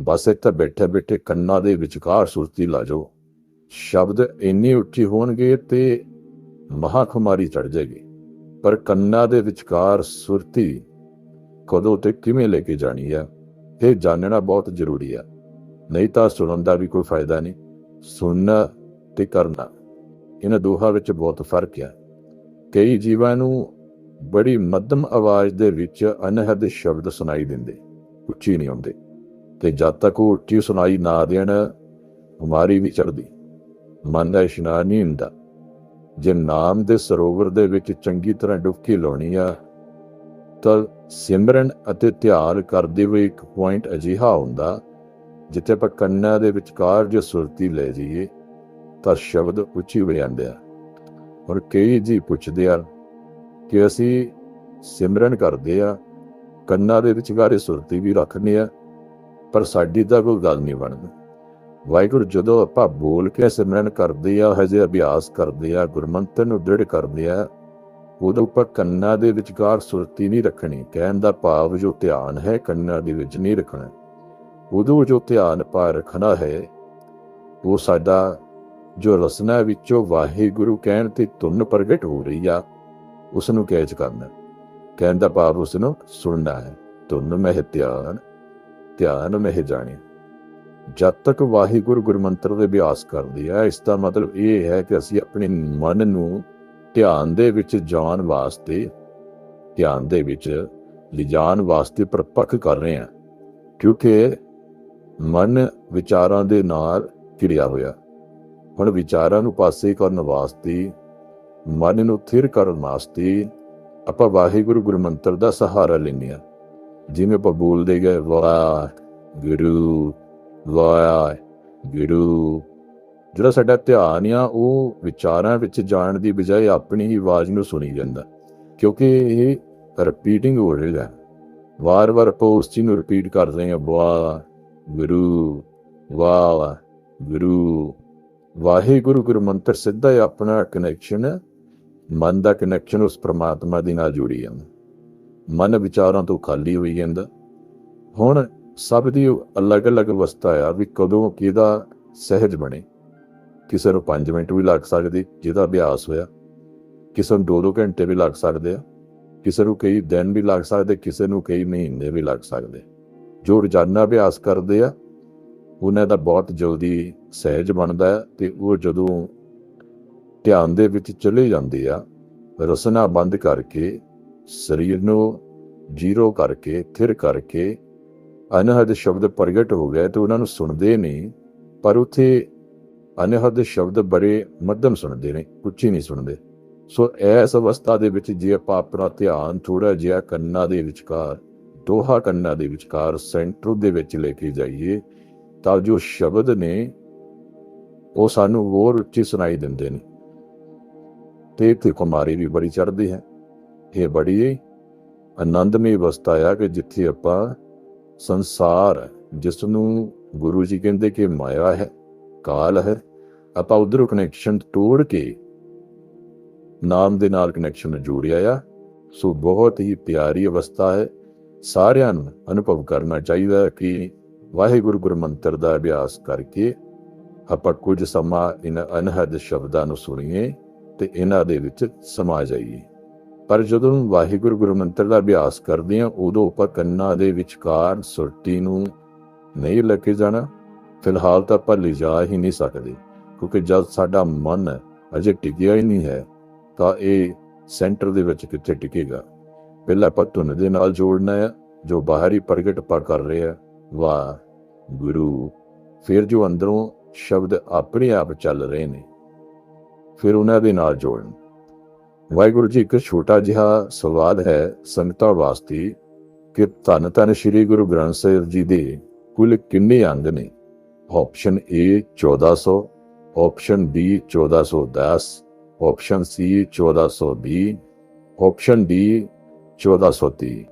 ਬਸ ਇੱਥੇ ਬੈਠੇ ਬੈਠੇ ਕੰਨਾਂ ਦੇ ਵਿਚਕਾਰ ਸੁਰਤੀ ਲਾ ਜਾਓ। ਸ਼ਬਦ ਇੰਨੇ ਉੱਚੇ ਹੋਣਗੇ ਤੇ ਮਹਾਖੁਮਾਰੀ ਚੜ ਜਾਏਗੀ। ਪਰ ਕੰਨਾਂ ਦੇ ਵਿਚਕਾਰ ਸੁਰਤੀ ਕਦੋਂ ਤੇ ਕਿਵੇਂ ਲੈ ਕੇ ਜਾਣੀ ਆ, ਇਹ ਜਾਣਨਾ ਬਹੁਤ ਜ਼ਰੂਰੀ ਆ। ਨਹੀਂ ਤਾਂ ਸੁਣਨ ਦਾ ਵੀ ਕੋਈ ਫਾਇਦਾ ਨਹੀਂ। ਸੁਣਨਾ ਤੇ ਕਰਨਾ, ਇਹਨਾਂ ਦੋਹਾਂ ਵਿੱਚ ਬਹੁਤ ਫ਼ਰਕ ਆ। ਕਈ ਜੀਵਾਂ ਨੂੰ ਬੜੀ ਮੱਧਮ ਆਵਾਜ਼ ਦੇ ਵਿੱਚ ਅਨਹਦ ਸ਼ਬਦ ਸੁਣਾਈ ਦਿੰਦੇ, ਉੱਚੀ ਨਹੀਂ ਹੁੰਦੇ ਤੇ ਜਦ ਤੱਕ ਉਹ ਉੱਚੀ ਸੁਣਾਈ ਨਾ ਦੇਣ ਹਮਾਰੀ ਵੀ ਚੜਦੀ। ਮਨ ਦਾ ਇਸ਼ਨਾਨ ਨਹੀਂ ਹੁੰਦਾ। ਜੇ ਨਾਮ ਦੇ ਸਰੋਵਰ ਦੇ ਵਿੱਚ ਚੰਗੀ ਤਰ੍ਹਾਂ ਡੁਬਕੀ ਲਾਉਣੀ ਆ, ਤਾਂ ਸਿਮਰਨ ਅਤੇ ਧਿਆਨ ਕਰਦੇ ਹੋਏ ਇੱਕ ਪੁਆਇੰਟ ਅਜਿਹਾ ਹੁੰਦਾ, ਜਿੱਥੇ ਆਪਾਂ ਕੰਨਾਂ ਦੇ ਵਿਚਕਾਰ ਜੇ ਸੁਰਤੀ ਲੈ ਜਾਈਏ, ਤਾਂ ਸ਼ਬਦ ਉੱਚੀ ਹੋ ਆ। ਔਰ ਕਈ ਜੀ ਪੁੱਛਦੇ ਆ ਕਿ ਅਸੀਂ ਸਿਮਰਨ ਕਰਦੇ ਆ, ਕੰਨਾਂ ਦੇ ਵਿਚਕਾਰ ਸੁਰਤੀ ਵੀ ਰੱਖਨੇ ਆ ਪਰ ਸਾਡੀ ਤਾਂ ਕੋਈ ਗੱਲ ਨਹੀਂ ਬਣਦੀ। ਵਾਹਿਗੁਰੂ ਜਦੋਂ ਆਪਾਂ ਬੋਲ ਕੇ ਸਿਮਰਨ ਕਰਦੇ ਆ ਹਜੇ ਅਭਿਆਸ ਕਰਦੇ ਆ, ਗੁਰਮੰਤਰ ਨੂੰ ਦ੍ਰਿੜ ਕਰਦੇ ਆ ਉਹਦੇ ਉੱਪਰ ਕੰਨਾਂ ਦੇ ਵਿਚਕਾਰ ਸੁਰਤੀ ਨਹੀਂ ਰੱਖਣੀ। ਕਹਿਣ ਦਾ ਭਾਵ ਜੋ ਧਿਆਨ ਹੈ, ਕੰਨਾਂ ਦੇ ਵਿੱਚ ਨਹੀਂ ਰੱਖਣਾ। ਉਦੋਂ ਜੋ ਧਿਆਨ ਪਾ ਰੱਖਣਾ ਹੈ, ਉਹ ਸਾਡਾ ਜੋ ਰਸਨਾ ਵਿੱਚੋਂ ਵਾਹਿਗੁਰੂ ਕਹਿਣ ਤੇ ਧੁਨ ਪ੍ਰਗਟ ਹੋ ਰਹੀ ਆ ਉਸ ਨੂੰ ਕੈਚ ਕਰਨਾ। ਕਹਿਣ ਦਾ ਭਾਵ ਉਸ ਨੂੰ ਸੁਣਨਾ ਹੈ। ਧੁਨ ਮਹਿ ਧਿਆਨ ਧਿਆਨ ਮਹਿ ਜਾਣੇ ਜਦ ਤੱਕ ਵਾਹਿਗੁਰੂ ਗੁਰਮੰਤਰ ਦੇ ਅਭਿਆਸ ਕਰਦੀ ਹੈ ਇਸ ਦਾ ਮਤਲਬ ਇਹ ਹੈ ਕਿ ਅਸੀਂ ਆਪਣੇ ਮਨ ਨੂੰ ਧਿਆਨ ਦੇ ਵਿੱਚ ਜਾਣ ਵਾਸਤੇ, ਧਿਆਨ ਦੇ ਵਿੱਚ ਲਿਜਾਣ ਵਾਸਤੇ ਪ੍ਰਪੱਕ ਕਰ ਰਹੇ ਹਾਂ ਕਿਉਂਕਿ ਮਨ ਵਿਚਾਰਾਂ ਦੇ ਨਾਲ ਘਿਰਿਆ ਹੋਇਆ। ਹੁਣ ਵਿਚਾਰਾਂ ਨੂੰ ਪਾਸੇ ਕਰਨ ਵਾਸਤੇ, ਮਨ ਨੂੰ ਥਿਰ ਕਰਨ ਵਾਸਤੇ ਆਪਾਂ ਵਾਹਿਗੁਰੂ ਗੁਰਮੰਤਰ ਦਾ ਸਹਾਰਾ ਲੈਂਦੇ ਹਾਂ ਜਿਵੇਂ ਆਪਾਂ ਬੋਲਦੇ ਗਏ, ਵਾਹ, ਗੁਰੂ ਵਾਹ, ਗੁਰੂ। ਜਿਹੜਾ ਸਾਡਾ ਧਿਆਨ ਆ, ਉਹ ਵਿਚਾਰਾਂ ਵਿੱਚ ਜਾਣ ਦੀ ਬਜਾਏ ਆਪਣੀ ਹੀ ਆਵਾਜ਼ ਨੂੰ ਸੁਣੀ ਜਾਂਦਾ। ਕਿਉਂਕਿ ਇਹ ਰਿਪੀਟਿੰਗ ਹੋ ਰਿਹਾ ਹੈ। ਵਾਰ-ਵਾਰ ਆਪਾਂ ਉਸ ਚੀਜ਼ ਨੂੰ ਰਿਪੀਟ ਕਰਦੇ ਹਾਂ, ਵਾਹ, ਗੁਰੂ ਵਾਹ, ਗੁਰੂ। ਵਾਹਿਗੁਰੂ ਗੁਰੂ ਮੰਤਰ ਸਿੱਧਾ ਹੀ ਆਪਣਾ ਕਨੈਕਸ਼ਨ ਮਨ ਦਾ ਕਨੈਕਸ਼ਨ ਉਸ ਪ੍ਰਮਾਤਮਾ ਦੇ ਨਾਲ ਜੁੜੀ ਜਾਂਦਾ। ਮਨ ਵਿਚਾਰਾਂ ਤੋਂ ਖਾਲੀ ਹੋਈ ਜਾਂਦਾ। ਹੁਣ ਸਭ ਦੀ ਅਲੱਗ-ਅਲੱਗ ਅਵਸਥਾ ਆ ਵੀ ਕਦੋਂ ਕਿਹਦਾ ਸਹਿਜ ਬਣੇ। ਕਿਸੇ ਨੂੰ 5 ਮਿੰਟ ਵੀ ਲੱਗ ਸਕਦੇ ਜਿਹਦਾ ਅਭਿਆਸ ਹੋਇਆ। ਕਿਸੇ ਨੂੰ 2-2 ਘੰਟੇ ਵੀ ਲੱਗ ਸਕਦੇ ਆ। ਕਿਸੇ ਨੂੰ ਕਈ ਦਿਨ ਵੀ ਲੱਗ ਸਕਦੇ, ਕਿਸੇ ਨੂੰ ਕਈ ਮਹੀਨੇ ਵੀ ਲੱਗ ਸਕਦੇ। ਜੋ ਰੋਜ਼ਾਨਾ ਅਭਿਆਸ ਕਰਦੇ ਆ, ਉਹਨਾਂ ਦਾ ਬਹੁਤ ਜਲਦੀ ਸਹਿਜ ਬਣਦਾ ਹੈ ਤੇ ਉਹ ਜਦੋਂ ਧਿਆਨ ਦੇ ਵਿੱਚ ਚਲੇ ਜਾਂਦੇ ਆ, ਰਸਨਾ ਬੰਦ ਕਰਕੇ ਸਰੀਰ ਨੂੰ ਜ਼ੀਰੋ ਕਰਕੇ, ਥਿਰ ਕਰਕੇ ਅਨਹਦ ਸ਼ਬਦ ਪ੍ਰਗਟ ਹੋ ਗਏ ਤੇ ਉਹਨਾਂ ਨੂੰ ਸੁਣਦੇ ਨਹੀਂ, ਪਰ ਉਥੇ ਅਨਹਦ ਸ਼ਬਦ ਬੜੇ ਮੱਧਮ ਸੁਣਦੇ ਨੇ, ਉੱਚੀ ਨਹੀਂ ਸੁਣਦੇ। ਸੋ ਇਸ ਅਵਸਥਾ ਦੇ ਵਿੱਚ ਜੇ ਆਪਾਂ ਆਪਣਾ ਧਿਆਨ ਥੋੜਾ ਜਿਹਾ ਕੰਨਾਂ ਦੇ ਵਿਚਕਾਰ, ਦੋਹਾ ਕੰਨਾਂ ਦੇ ਵਿਚਕਾਰ, ਸੈਂਟਰ ਦੇ ਵਿੱਚ ਲੈ ਕੇ ਜਾਈਏ, ਤਾਂ ਜੋ ਸ਼ਬਦ ਨੇ ਉਹ ਸਾਨੂੰ ਹੋਰ ਉੱਚੀ ਸੁਣਾਈ ਦਿੰਦੇ ਨੇ। ਤੇ ਤੇ ਕੁਮਾਰੀ ਵੀ ਬੜੀ ਚੜਦੀ ਹੈ। ਇਹ ਬੜੀ ਆਨੰਦਮਈ ਅਵਸਥਾ ਆ ਕਿ ਜਿੱਥੇ ਆਪਾਂ ਸੰਸਾਰ ਜਿਸ ਨੂੰ ਗੁਰੂ ਜੀ ਕਹਿੰਦੇ ਕਿ ਮਾਇਆ ਹੈ, ਕਾਲ ਹੈ, ਆਪਾਂ ਉਧਰੋਂ ਕਨੈਕਸ਼ਨ ਤੋੜ ਕੇ ਨਾਮ ਦੇ ਨਾਲ ਕਨੈਕਸ਼ਨ ਜੋੜਿਆ ਆ। ਸੋ ਬਹੁਤ ਹੀ ਪਿਆਰੀ ਅਵਸਥਾ ਹੈ। ਸਾਰਿਆਂ ਨੂੰ ਅਨੁਭਵ ਕਰਨਾ ਚਾਹੀਦਾ ਕਿ ਵਾਹਿਗੁਰੂ ਗੁਰਮੰਤਰ ਦਾ ਅਭਿਆਸ ਕਰਕੇ ਆਪਾਂ ਕੁਝ ਸਮਾਂ ਇਹਨਾਂ ਅਨਹਦ ਸ਼ਬਦਾਂ ਨੂੰ ਸੁਣੀਏ ਤੇ ਇਹਨਾਂ ਦੇ ਵਿੱਚ ਸਮਾ ਜਾਈਏ। ਪਰ ਜਦੋਂ ਵਾਹਿਗੁਰੂ ਗੁਰੂ ਮੰਤਰ ਦਾ ਅਭਿਆਸ ਕਰਦੇ ਹਾਂ, ਉਦੋਂ ਆਪਾਂ ਕੰਨਾਂ ਦੇ ਵਿਚਕਾਰ ਸੁਰਤੀ ਨੂੰ ਨਹੀਂ ਲੈ ਕੇ ਜਾਣਾ। ਫਿਲਹਾਲ ਤਾਂ ਆਪਾਂ ਲਿਜਾ ਹੀ ਨਹੀਂ ਸਕਦੇ, ਕਿਉਂਕਿ ਜਦ ਸਾਡਾ ਮਨ ਅਜੇ ਟਿਕਿਆ ਹੀ ਨਹੀਂ ਹੈ, ਤਾਂ ਇਹ ਸੈਂਟਰ ਦੇ ਵਿੱਚ ਕਿੱਥੇ ਟਿਕੇਗਾ? ਪਹਿਲਾਂ ਆਪਾਂ ਧੁਨ ਦੇ ਨਾਲ ਜੋੜਨਾ ਹੈ, ਜੋ ਬਾਹਰੀ ਪ੍ਰਗਟ ਪਾ ਕਰ ਰਹੇ ਆ ਵਾਹ ਗੁਰੂ ਫਿਰ ਜੋ ਅੰਦਰੋਂ ਸ਼ਬਦ ਆਪਣੇ ਆਪ ਚੱਲ ਰਹੇ ਨੇ, ਫਿਰ ਉਹਨਾਂ ਦੇ ਨਾਲ ਜੋੜਨ। ਵਾਹਿਗੁਰੂ ਜੀ, ਇੱਕ ਛੋਟਾ ਜਿਹਾ ਸਵਾਲ ਹੈ ਸੰਗਤਾਂ ਵਾਸਤੇ ਕਿ ਧੰਨ ਧੰਨ ਸ੍ਰੀ ਗੁਰੂ ਗ੍ਰੰਥ ਸਾਹਿਬ ਜੀ ਦੇ ਕੁੱਲ ਕਿੰਨੇ ਅੰਗ ਨੇ? Option A 1400 option B 1410 option C 1420 option D 1430